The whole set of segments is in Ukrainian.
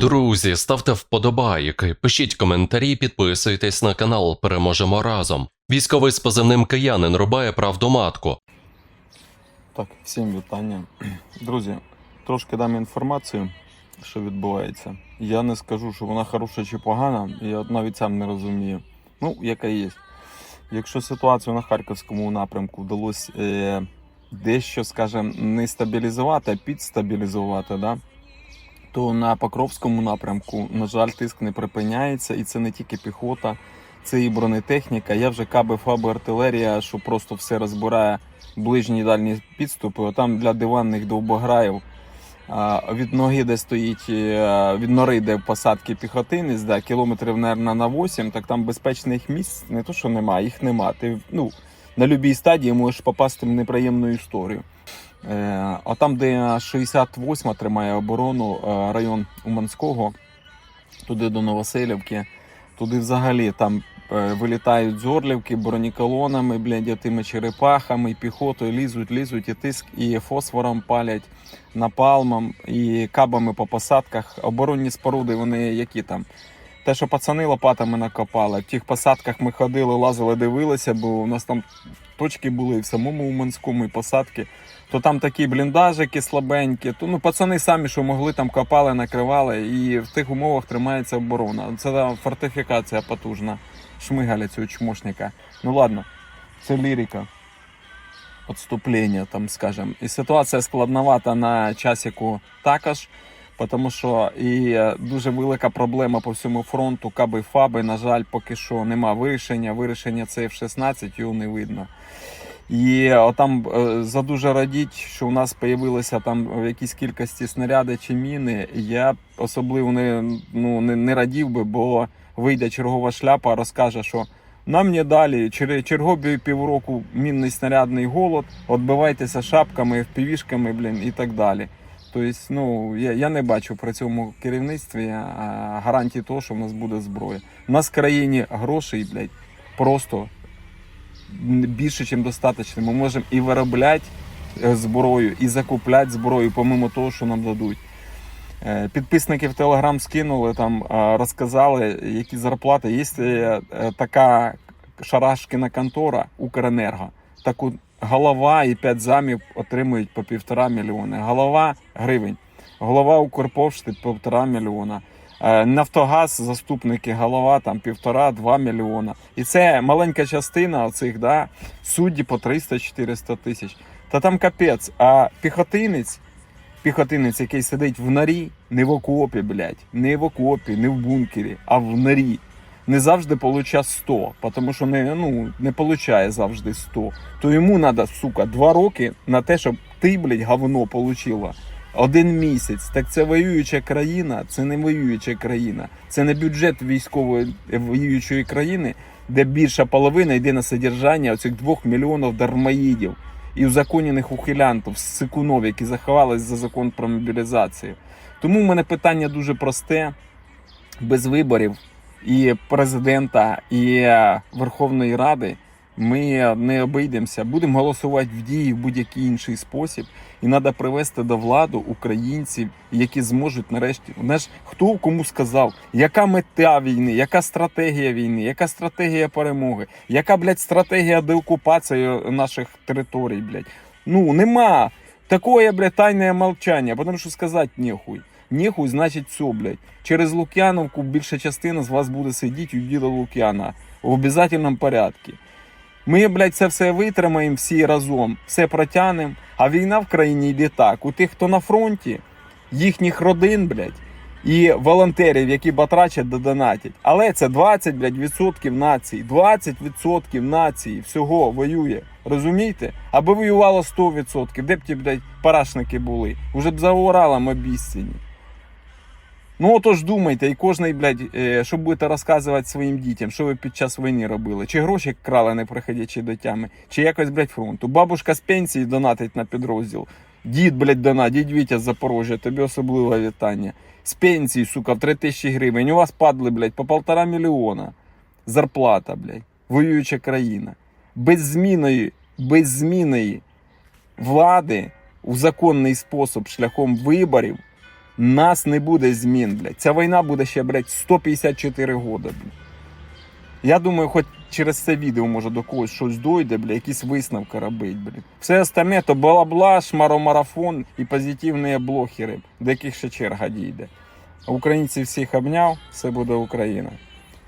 Друзі, ставте вподобайки, пишіть коментарі, підписуйтесь на канал. Переможемо разом. Військовий з позивним киянин рубає правду матку. Так, всім вітання. Друзі, трошки дам інформацію, що відбувається. Я не скажу, що вона хороша чи погана, я навіть сам не розумію. Ну, яка є. Якщо ситуацію на Харківському напрямку вдалося е, дещо, скажімо, не стабілізувати, а підстабілізувати, да? То на Покровському напрямку, на жаль, тиск не припиняється, і це не тільки піхота, це і бронетехніка. Я вже каби, фаби, артилерія, що просто все розбирає ближні і дальні підступи. Отам для диванних довбограїв від ноги, де стоїть, е, від нори, де посадки піхотинець, да, кілометрів, мабуть, на 8, так там безпечних місць не то, що нема, їх нема. Ти ну, на будь-якій стадії можеш попасти в неприємну історію. Е, а там, де 68 тримає оборону, е, район Уманського, туди до Новоселівки, туди взагалі там е, вилітають з Орлівки бронеколонами, блядь, тими черепахами, піхотою лізуть, лізуть і тиск, і фосфором палять, напалмом, і кабами по посадках. Оборонні споруди, вони які там. Те, що пацани лопатами накопали. В тих посадках ми ходили, лазили, дивилися, бо у нас там точки були і в самому Уманському, і посадки. То там такі бліндажики слабенькі. То ну пацани самі, що могли, там копали, накривали, і в тих умовах тримається оборона. Це та фортифікація потужна. Шмигаля цього чмошника. Ну ладно, це лірика. Отступлення, там, скажем. І ситуація складновата на часіку також. Тому що і е, дуже велика проблема по всьому фронту. Каби фаби, на жаль, поки що нема вирішення. Вирішення це F-16, його не видно. І отам е, задуже радіть, що у нас з'явилися там в якійсь кількості снаряди чи міни. Я особливо не, ну, не, не радів би, бо вийде чергова шляпа, розкаже, що нам не далі чер- чергові півроку мінний снарядний голод, отбивайтеся шапками, впівішками, блін, і так далі. Тобто, ну, я, я не бачу при цьому керівництві гарантії того, що в нас буде зброя. У нас в країні грошей, блядь, просто більше, ніж достатньо. Ми можемо і виробляти е, зброю, і закупляти зброю, помимо того, що нам дадуть. Е, Підписники в Телеграм скинули, там розказали, які зарплати. Є е, така шарашкіна контора Укренерго. Таку голова і п'ять замів отримують по півтора мільйони. Голова гривень. Голова Укрпошти півтора мільйона. Е, Нафтогаз, заступники, голова там півтора-два мільйона. І це маленька частина оцих, да, судді по 300-400 тисяч. Та там капець. А піхотинець, піхотинець, який сидить в норі, не в окопі, блядь, не в окопі, не в бункері, а в норі. Не завжди получає 100, тому що не, ну, не получає завжди 100. То йому треба, сука, 2 роки на те, щоб ти, блядь, говно получила. Один місяць. Так це воююча країна, це не воююча країна. Це не бюджет військової е, воюючої країни, де більша половина йде на содержання оцих двох мільйонів дармоїдів і узаконених ухилянтів, сикунов, які заховались за закон про мобілізацію. Тому в мене питання дуже просте: без виборів і президента, і е, Верховної Ради ми не обійдемося. Будемо голосувати в дії в будь-який інший спосіб. І треба привести до влади українців, які зможуть нарешті. Знаєш, хто кому сказав, яка мета війни, яка стратегія війни, яка стратегія перемоги, яка, блядь, стратегія деокупації наших територій, блядь. Ну, нема. Такое, блядь, тайне молчання, тому що сказати нехуй. Нехуй, значить, все, блядь. Через Лук'яновку більша частина з вас буде сидіти у діда Лук'яна в обов'язковому порядку. Ми, блядь, це все витримаємо всі разом, все протягнемо. А війна в країні йде так. У тих, хто на фронті, їхніх родин, блядь, і волонтерів, які батрачать да донатять. Але це 20, блядь, відсотків нації. 20 відсотків нації всього воює. Розумієте? Аби воювало 100%, де б ті, блядь, парашники були? Уже б заорали обіцяні. Ну отож думайте, і кожний, блядь, е, що будете розказувати своїм дітям, що ви під час війни робили? Чи гроші крали, не приходячи до тями, чи якось, блядь, фронту. Бабушка з пенсії донатить на підрозділ. Дід, блядь, донат, дід Вітя з Запорожжя, тобі особливе вітання. З пенсії, сука, в 3 тисячі гривень. У вас падли, блядь, по полтора мільйона. Зарплата, блядь. Воююча країна. Без зміної, без зміної влади у законний спосіб шляхом виборів Нас не буде змін, блядь. Ця війна буде ще, блядь, 154 года, блядь. Я думаю, хоч через це відео може до когось щось дойде, бля, якісь висновки робить, блядь. Все остальне то бла-бла, шмаромарафон і позитивні блогери, до яких ще черга дійде. Українці всіх обняв, все буде Україна.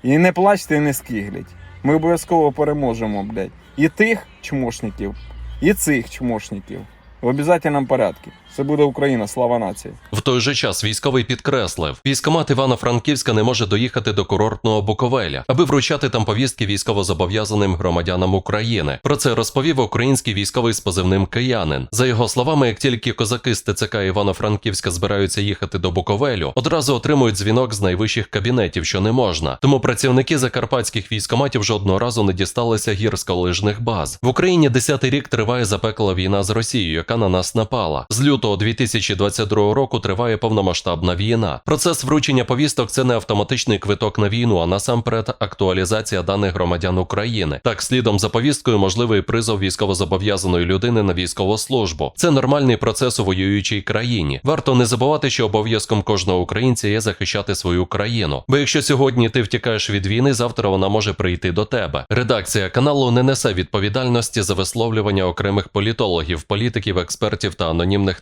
І не плачте, і не скигліть. Ми обов'язково переможемо, блядь. І тих чмошників, і цих чмошників. В обов'язковому порядку. Це буде Україна, слава нації. В той же час військовий підкреслив, військомат Івано-Франківська не може доїхати до курортного Буковеля, аби вручати там повістки військовозобов'язаним громадянам України. Про це розповів український військовий з позивним киянин. За його словами, як тільки козаки з ТЦК Івано-Франківська збираються їхати до Буковелю, одразу отримують дзвінок з найвищих кабінетів, що не можна. Тому працівники закарпатських військоматів жодного разу не дісталися гірськолижних баз. В Україні десятий рік триває запекла війна з Росією, яка на нас напала. З лютого 2022 року триває повномасштабна війна. Процес вручення повісток це не автоматичний квиток на війну, а насамперед актуалізація даних громадян України. Так, слідом за повісткою можливий призов військовозобов'язаної людини на військову службу. Це нормальний процес у воюючій країні. Варто не забувати, що обов'язком кожного українця є захищати свою країну. Бо якщо сьогодні ти втікаєш від війни, завтра вона може прийти до тебе. Редакція каналу не несе відповідальності за висловлювання окремих політологів, політиків, експертів та анонімних